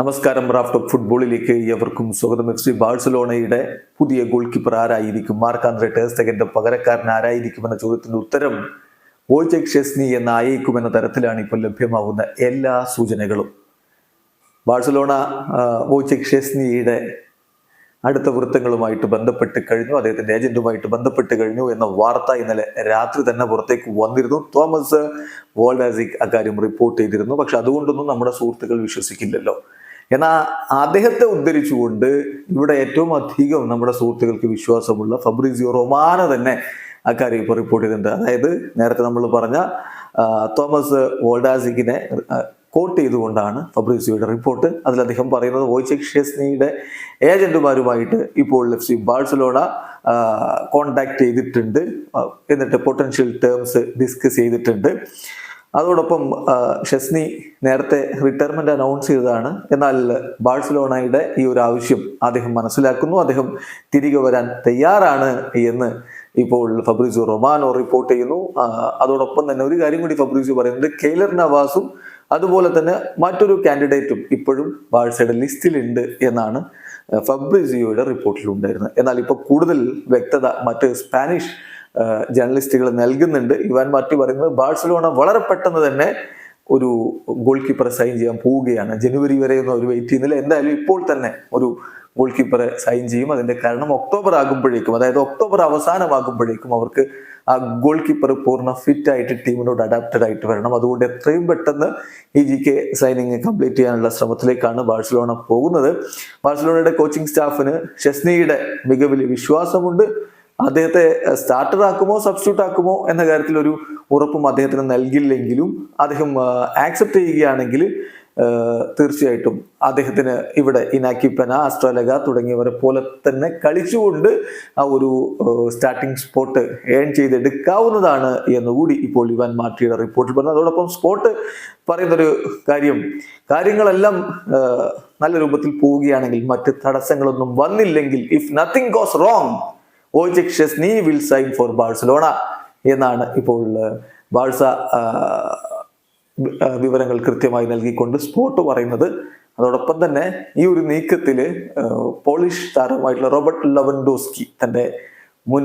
നമസ്കാരം റാഫ്റ്റ് ഫുട്ബോളിലേക്ക് എവർക്കും സ്വാഗതം. എഫ് സി ബാഴ്സലോണയുടെ പുതിയ ഗോൾ കീപ്പർ ആരായിരിക്കും മാർക്കാന്ത്രെ ടേസ്റ്റകന്റെ പകരക്കാരൻ ആരായിരിക്കുമെന്ന ചോദ്യത്തിന്റെ ഉത്തരം ഓജക് ഷെസ്നി എന്ന ആയേക്കുമെന്ന തരത്തിലാണ് ഇപ്പോൾ ലഭ്യമാവുന്ന എല്ലാ സൂചനകളും. ബാഴ്സലോണ ഓജക് ഷെസ്നിയുടെ അടുത്ത വൃത്തങ്ങളുമായിട്ട് ബന്ധപ്പെട്ട് കഴിഞ്ഞു അദ്ദേഹത്തിന്റെ ഏജന്റുമായിട്ട് ബന്ധപ്പെട്ട് കഴിഞ്ഞു എന്ന വാർത്ത ഇന്നലെ രാത്രി തന്നെ പുറത്തേക്ക് വന്നിരുന്നു. തോമസ് വോൾഡാസിക് അക്കാര്യം റിപ്പോർട്ട് ചെയ്തിരുന്നു. പക്ഷെ അതുകൊണ്ടൊന്നും നമ്മുടെ സുഹൃത്തുക്കൾ വിശ്വസിക്കില്ലല്ലോ. എന്നാൽ അദ്ദേഹത്തെ ഉദ്ധരിച്ചുകൊണ്ട് ഇവിടെ ഏറ്റവും അധികം നമ്മുടെ സുഹൃത്തുക്കൾക്ക് വിശ്വാസമുള്ള ഫബ്രീസിയോ റൊമാന തന്നെ അക്കാര്യം ഇപ്പോൾ റിപ്പോർട്ട് ചെയ്തിട്ടുണ്ട്. അതായത് നേരത്തെ നമ്മൾ പറഞ്ഞ തോമസ് വോൾഡാസിക്കിനെ കോട്ട് ചെയ്തുകൊണ്ടാണ് ഫബ്രീസിയോയുടെ റിപ്പോർട്ട് അതിൽ അദ്ദേഹം പറയുന്നത് വോയ്ചെക് ഷെസ്നിയുടെ ഏജന്റുമാരുമായിട്ട് ഇപ്പോൾ എഫ് സി ബാഴ്സലോണ കോണ്ടാക്ട് ചെയ്തിട്ടുണ്ട്. എന്നിട്ട് പൊട്ടൻഷ്യൽ ടേംസ് ഡിസ്കസ് ചെയ്തിട്ടുണ്ട്. അതോടൊപ്പം ഷെസ്നി നേരത്തെ റിട്ടയർമെന്റ് അനൗൺസ് ചെയ്തതാണ്. എന്നാൽ ബാഴ്സലോണയുടെ ഈ ഒരു ആവശ്യം അദ്ദേഹം മനസ്സിലാക്കുന്നു. അദ്ദേഹം തിരികെ വരാൻ തയ്യാറാണ് എന്ന് ഇപ്പോൾ ഫബ്രീസു റൊമാനോ റിപ്പോർട്ട് ചെയ്യുന്നു. അതോടൊപ്പം തന്നെ ഒരു കാര്യം കൂടി ഫബ്രീസു പറയുന്നത് കെയ്ലർ നവാസും അതുപോലെ തന്നെ മറ്റൊരു കാൻഡിഡേറ്റും ഇപ്പോഴും ബാഴ്സയുടെ ലിസ്റ്റിലുണ്ട് എന്നാണ് ഫബ്രിസിയോയുടെ റിപ്പോർട്ടിലുണ്ടായിരുന്നത് എന്നാൽ ഇപ്പോൾ കൂടുതൽ വ്യക്തത മറ്റ് സ്പാനിഷ് ജേർണലിസ്റ്റുകൾ നൽകുന്നുണ്ട്. ഇവാൻ മാറ്റി പറയുന്നത് ബാഴ്സലോണ വളരെ പെട്ടെന്ന് തന്നെ ഒരു ഗോൾ കീപ്പറെ സൈൻ ചെയ്യാൻ പോവുകയാണ്. ജനുവരി വരെ ഒന്നും അവർ വെയിറ്റ് ചെയ്യുന്നില്ല. എന്തായാലും ഇപ്പോൾ തന്നെ ഒരു ഗോൾ കീപ്പറെ സൈൻ ചെയ്യും. അതിന്റെ കാരണം ഒക്ടോബർ ആകുമ്പോഴേക്കും അതായത് ഒക്ടോബർ അവസാനമാകുമ്പോഴേക്കും അവർക്ക് ആ ഗോൾ കീപ്പർ പൂർണ ഫിറ്റ് ആയിട്ട് ടീമിനോട് അഡാപ്റ്റഡ് ആയിട്ട് വരണം. അതുകൊണ്ട് എത്രയും പെട്ടെന്ന് ഈ ജി കെ സൈനിങ് കംപ്ലീറ്റ് ചെയ്യാനുള്ള ശ്രമത്തിലേക്കാണ് ബാഴ്സലോണ പോകുന്നത്. ബാഴ്സലോണയുടെ കോച്ചിങ് സ്റ്റാഫിന് ഷെസ്നിയുടെ മികവിൽ വിശ്വാസമുണ്ട്. അദ്ദേഹത്തെ സ്റ്റാർട്ടർ ആക്കുമോ സബ്സ്റ്റിറ്റ്യൂട്ട് ആക്കുമോ എന്ന കാര്യത്തിൽ ഒരു ഉറപ്പും അദ്ദേഹത്തിന് നൽകില്ലെങ്കിലും അദ്ദേഹം ആക്സെപ്റ്റ് ചെയ്യുകയാണെങ്കിൽ തീർച്ചയായിട്ടും അദ്ദേഹത്തിന് ഇവിടെ ഇനാക്കിപ്പന പെന അസ്ട്രാലഗ തുടങ്ങിയവരെ പോലെ തന്നെ കളിച്ചുകൊണ്ട് ആ ഒരു സ്റ്റാർട്ടിംഗ് സ്പോട്ട് ഏൺ ചെയ്തെടുക്കാവുന്നതാണ് എന്നുകൂടി ഇപ്പോൾ ഇവാൻ മാർട്ടിയുടെ റിപ്പോർട്ടിൽ പറഞ്ഞു അതോടൊപ്പം സ്പോട്ട് പറയുന്നൊരു കാര്യം കാര്യങ്ങളെല്ലാം നല്ല രൂപത്തിൽ പോവുകയാണെങ്കിൽ മറ്റ് തടസ്സങ്ങളൊന്നും വന്നില്ലെങ്കിൽ if nothing goes wrong Wojciech Szczesny will sign for Barcelona എന്നാണ് ഇപ്പോൾ ബാഴ്സ വിവരങ്ങൾ കൃത്യമായി നൽകിക്കൊണ്ട് സ്പോട്ട് പറയുന്നത്. അതോടൊപ്പം തന്നെ ഈ ഒരു നീക്കത്തിൽ പോളിഷ് താരമായിട്ടുള്ള റോബർട്ട് ലവൻഡോസ്കി തന്റെ മുൻ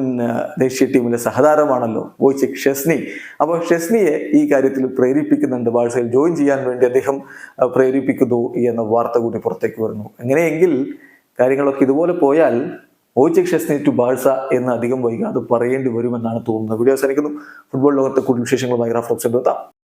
ദേശീയ ടീമിലെ സഹതാരമാണല്ലോ വോയ്ചെക് ഷെസ്നി അപ്പോൾ ഷെസ്നിയെ ഈ കാര്യത്തിൽ പ്രേരിപ്പിക്കുന്നുണ്ട്. ബാഴ്സയിൽ ജോയിൻ ചെയ്യാൻ വേണ്ടി അദ്ദേഹം പ്രേരിപ്പിക്കുന്നു എന്ന വാർത്ത കൂടി പുറത്തേക്ക് വരുന്നു. അങ്ങനെയെങ്കിൽ കാര്യങ്ങളൊക്കെ ഇതുപോലെ പോയാൽ ഓയിച്ചെക് ഷെസ്നി ടു ബാഴ്സ എന്ന് അധികം വൈകാതെ പറയേണ്ടി വരുമെന്നാണ് തോന്നുന്നത്. വീഡിയോ അവസാനിക്കുന്നു. ഫുട്ബോൾ ലോകത്തെ കൂടുതൽ വിശേഷങ്ങളുമായി ഓപ്ഷൻ എത്താം.